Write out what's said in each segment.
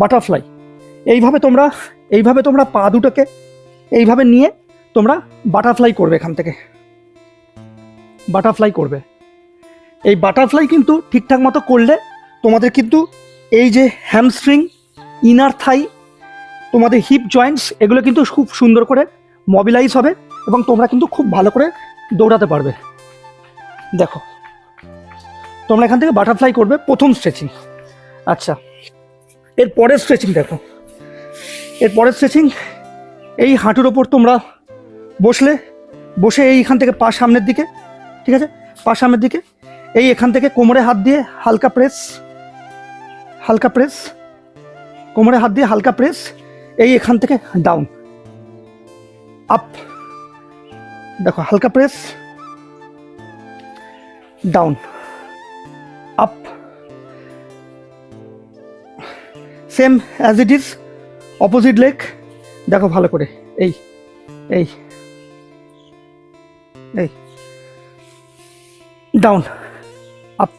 Butterfly. এইভাবে তোমরা এইভাবে তোমরা পা দুটোকে, এইভাবে নিয়ে তোমরা বাটারফ্লাই করবে এখান থেকে। বাটারফ্লাই করবে। এই বাটারফ্লাই কিন্তু ঠিকঠাক মতো করলে তোমাদের কিন্তু এই যে হ্যামস্ট্রিং ইনার থাই তোমাদের হিপ জয়েন্টস এগুলো কিন্তু খুব সুন্দর করে মবিলাইজ হবে এবং তোমরা কিন্তু খুব ভালো করে দৌড়াতে পারবে। দেখো, তোমরা এখান থেকে বাটারফ্লাই করবে প্রথম স্ট্রেচিং আচ্ছা এর পরের স্ট্রেচিং দেখো। এর পরের স্ট্রেচিং এই হাঁটুর ওপর তোমরা বসলে, বসে এইখান থেকে পা সামনের দিকে, ঠিক আছে? পা সামনের দিকে, এই এখান থেকে কোমরে হাত দিয়ে হালকা প্রেস হালকা প্রেস কোমরে হাত দিয়ে হালকা প্রেস এই এখান থেকে ডাউন আপ দেখো হালকা press down up same as it is opposite leg দেখো ভালো করে। এই এই এই। ডাউন আপ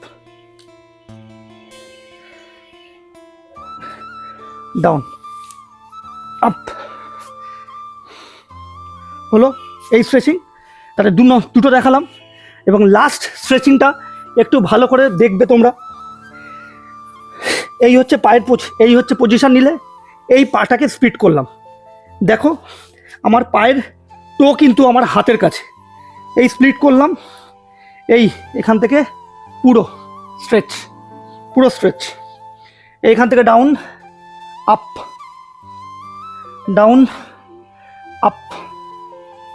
ডাউন আপ হলো এই স্ট্রেচিং তাহলে দুটো দেখালাম। এবং লাস্ট স্ট্রেচিংটা একটু ভালো করে দেখবে তোমরা। এই হচ্ছে পায়ের এই হচ্ছে পজিশন নিলে এই পাটাকে স্পিড করলাম। দেখো, আমার পায়ের টো কিন্তু আমার হাতের কাছে। এই স্প্লিট করলাম, এই এখান থেকে পুরো স্ট্রেচ পুরো স্ট্রেচ এইখান থেকে down up down up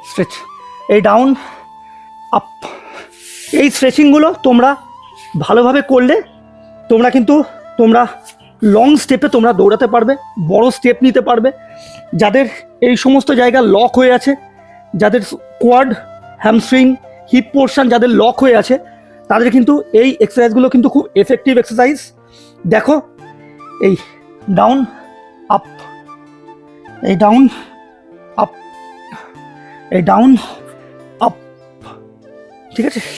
stretch এই ডাউন আপ এই স্ট্রেচিংগুলো তোমরা ভালোভাবে করলে তোমরা কিন্তু তোমরা লং স্টেপে তোমরা দৌড়াতে পারবে, বড় স্টেপ নিতে পারবে। যাদের এই সমস্ত জায়গা লক হয়ে আছে, যাদের কোয়াড হ্যামস্ট্রিং হিপ পোর্শন যাদের লক হয়ে আছে, তাদের কিন্তু এই এক্সারসাইজগুলো কিন্তু খুব এফেক্টিভ এক্সারসাইজ দেখো, এই ডাউন আপ এই ডাউন আপ এই ডাউন আপ ঠিক আছে?